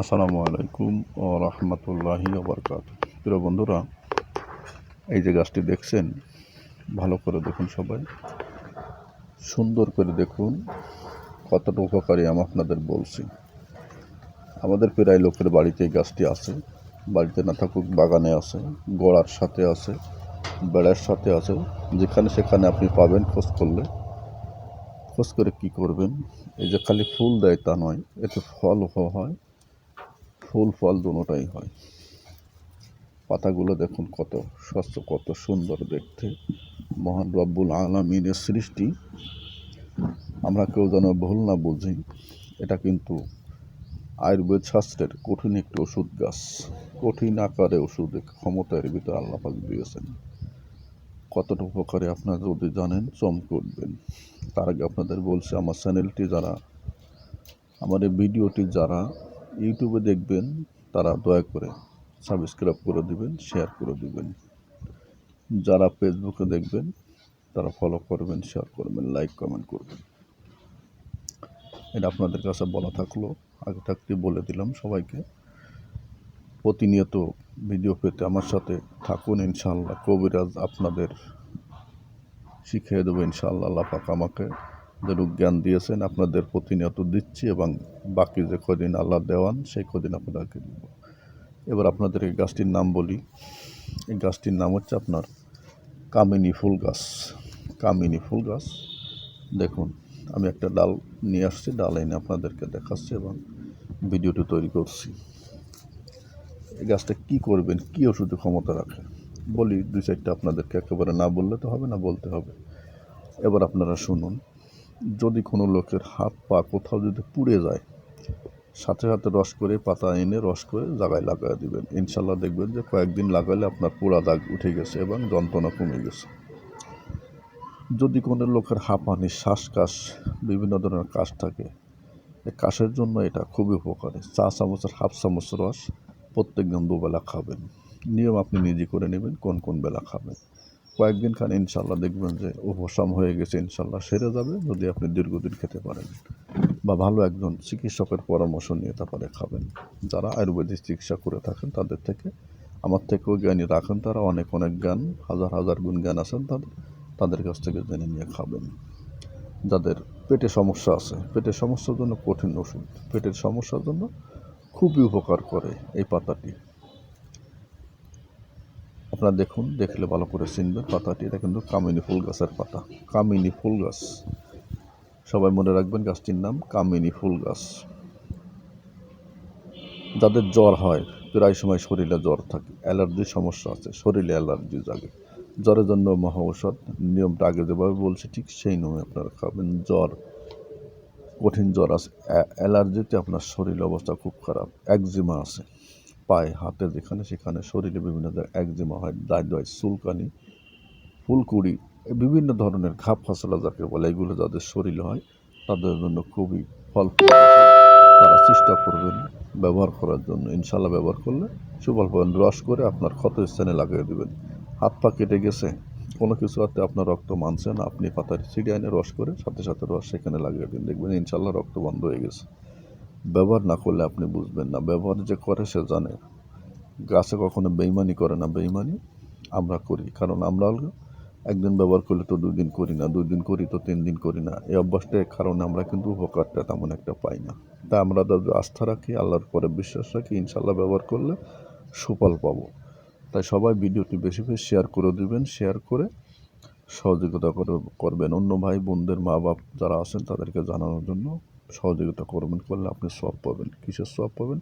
আসসালামু আলাইকুম ও রহমতুল্লাহি ওবরকাত প্রিয় বন্ধুরা, এই যে গাছটি দেখছেন, ভালো করে দেখুন সবাই। সুন্দর করে দেখুন কতটা উপকারী আমি আপনাদের বলছি। আমাদের প্রায় লোকের বাড়িতে এই গাছটি আছে। বাড়িতে না থাকুক, বাগানে আছে, গোড়ার সাথে আছে, বেড়ার সাথে আছে, যেখানে সেখানে আপনি পাবেন খোঁজ করলে। খোঁজ করে কি করবেন? এই যে খালি ফুল দেয় তা নয়, এতে ফল হয়, ফুল ফল দুটোটাই হয়। পাতাগুলো দেখুন কত স্বচ্ছ, কত সুন্দর দেখতে। মহান রব্বুল আলমিনের সৃষ্টি। আমরা কেউ যেন ভুল না বুঝি, এটা কিন্তু আয়ুর্বেদ শাস্ত্রের কঠিন একটি ওষুধ গাছ। কঠিন আকারে ওষুধ ক্ষমতার ভিতরে আল্লাপাক দিয়েছেন। কতটা উপকারে আপনারা যদি জানেন চমকে উঠবেন তার আগে আপনাদের বলছি, আমার চ্যানেলটি যারা, আমার এই ভিডিওটি যারা ইউটিউবে দেখবেন, তারা দয়া করে সাবস্ক্রাইব করে দিবেন, শেয়ার করে দিবেন। যারা ফেসবুকে দেখবেন, তারা ফলো করবেন, শেয়ার করবেন, লাইক, কমেন্ট করবেন। এটা আপনাদের কাছে বলা থাকল, আগে থাকতে বলে দিলাম সবাইকে। প্রতিনিয়ত ভিডিও পেতে আমার সাথে থাকুন ইনশাল্লাহ কবিরাজ আপনাদের শিখিয়ে দেবো ইনশাল্লাহ আল্লাহ পাক আমাকে যে জ্ঞান দিয়েছেন, আপনাদের প্রতিনিয়ত দিচ্ছি এবং বাকি যে কদিন আল্লাহ দেওয়ান, সেই কদিন আপনাদেরকে দিব। এবার আপনাদের এই গাছটির নাম বলি। এই গাছটির নাম হচ্ছে আপনার কামিনী ফুল গাছ। কামিনী ফুল গাছ। দেখুন, আমি একটা ডাল নিয়ে আসছি, ডাল এনে আপনাদেরকে দেখাচ্ছি এবং ভিডিওটি তৈরি করছি। এই গাছটা কী করবেন? কী ওষুধে ক্ষমতা রাখে বলি দুই চারটা আপনাদেরকে একেবারে না বললে তো হবে, না বলতে হবে। এবার আপনারা শুনুন, যদি কোনো লোকের হাত পা কোথাও যদি পুড়ে যায়, সাথে সাথে রস করে পাতা এনে রস করে জায়গায় লাগাই দিবেন। ইনশাল্লাহ দেখবেন যে কয়েকদিন লাগালে আপনার পোড়া দাগ উঠে গেছে এবং যন্ত্রণা কমে গেছে। যদি কোনো লোকের হাঁপানি শ্বাসকাশ, বিভিন্ন ধরনের কাশ থাকে কাশের জন্য এটা খুবই উপকারী। চা চামচের হাফ চামচ রস প্রত্যেক দিন দুবেলা খাবেন। নিয়ম আপনি নিজে করে নেবেন, কোন কোন বেলা খাবেন। কয়েকদিন খান ইনশাল্লাহ দেখবেন যে উপশম হয়ে গেছে ইনশাল্লাহ সেরে যাবে, যদি আপনি দীর্ঘদিন খেতে পারেন। বা ভালো একজন চিকিৎসকের পরামর্শ নিয়ে তারপরে খাবেন। যারা আয়ুর্বেদিক চিকিৎসা করে থাকেন, তাদের থেকে, আমার থেকেও জ্ঞানী রাখেন তারা, অনেক অনেক জ্ঞান, হাজার হাজার গুণ জ্ঞান আছেন তাদের তাদের কাছ থেকে জেনে নিয়ে খাবেন। যাদের পেটে সমস্যা আছে, পেটের সমস্যার জন্য কঠিন ওষুধ, পেটের সমস্যার জন্য খুবই উপকার করে এই পাতাটি। আপনারা দেখুন, দেখলে ভালো করে চিনবেন পাতাটি। এটা কিন্তু কামিনী ফুল গাছের পাতা, কামিনী ফুল গাছ। সবাই মনে রাখবেন গাছটির নাম কামিনী ফুল গাছ। যাদের জ্বর হয়, প্রায় সময় শরীরে জ্বর থাকে, অ্যালার্জির সমস্যা আছে, শরীরে অ্যালার্জি জাগে। জ্বরের জন্য মহা ঔষধ, নিয়মটা আগে যেভাবে বলছে ঠিক সেই নিয়মে আপনারা খাবেন। জ্বর কঠিন জ্বর আছে অ্যালার্জিতে আপনার শরীর অবস্থা খুব খারাপ, একজিমা আছে। পায়ে, হাতে যেখানে সেখানে শরীরে বিভিন্ন জায়গায় একজিমা হয় দায় দয় চুলকানি, ফুলকুড়ি বিভিন্ন ধরনের ঘাপ ফাসলা যাকে বলে, এগুলো যাদের শরীরে হয়, তাদের জন্য খুবই ফল তারা চেষ্টা করবেন ব্যবহার করার জন্য। ইনশাল্লাহ ব্যবহার করলে সুফল পাবেন। রস করে আপনার ক্ষত স্থানে লাগিয়ে দেবেন। হাত পা কেটে গেছে কোনো কিছু হাতে আপনার রক্ত মানছে না, আপনি পাতার ছিঁড়ে এনে রস করে সাথে সাথে রস সেখানে লাগিয়ে দিন। দেখবেন ইনশাল্লাহ রক্ত বন্ধ হয়ে গেছে। ব্যবহার না করলে আপনি বুঝবেন না। ব্যবহার যে করে সে জানে। গাছে কখনো বেইমানি করে না। বেইমানি আমরা করি। কারণ আমরা একদিন ব্যবহার করলে তো দুই দিন করি না। দুই দিন করি তো তিন দিন করি না। এই অভ্যাসটার কারণে আমরা কিন্তু উপকারটা তেমন একটা পাই না। তাই আমরা আস্থা রাখি, আল্লাহর পরে বিশ্বাস রাখি, ইনশাল্লাহ ব্যবহার করলে সুফল পাবো। তাই সবাই ভিডিওটি বেশি বেশি শেয়ার করে দিবেন শেয়ার করে সহযোগিতা করে করবেন। অন্য ভাই, বোনদের মা বাপ যারা আছেন তাদেরকে জানানোর জন্য সহযোগিতা করবেন, করলে আপনি সব পাবেন। কিসের সব পাবেন?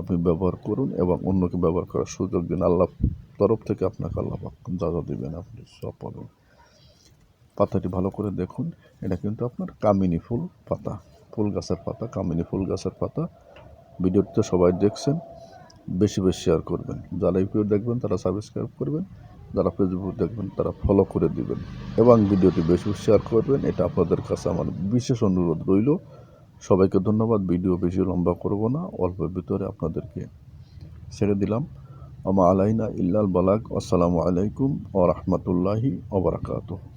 আপনি ব্যবহার করুন এবং অন্যকে ব্যবহার করার সুযোগ দিন। আল্লাহ তরফ থেকে আপনাকে আল্লাহ যা যা দেবেন আপনি সব পাবেন। পাতাটি ভালো করে দেখুন। এটা কিন্তু আপনার কামিনী ফুল পাতা, ফুল গাছের পাতা, কামিনী ফুল গাছের পাতা। ভিডিওটিতে সবাই দেখছেন। বেশি বেশি শেয়ার করবেন। যারা ইউটিউব দেখবেন, তারা সাবস্ক্রাইব করবেন। যারা ফেসবুক দেখবেন, তারা ফলো করে দিবেন। এবং ভিডিওটি বেশি বেশি শেয়ার করবেন, এটা আপনাদের কাছে আমার বিশেষ অনুরোধ রইল। সবাইকে ধন্যবাদ, ভিডিও বেশি লম্বা করব না, অল্পের ভিতরে আপনাদেরকে ছেড়ে দিলাম। আমা আলাইনা ইল্লাল বালাক আসসালামু আলাইকুম ও রহমতুল্লাহি ওবরাকাতুহ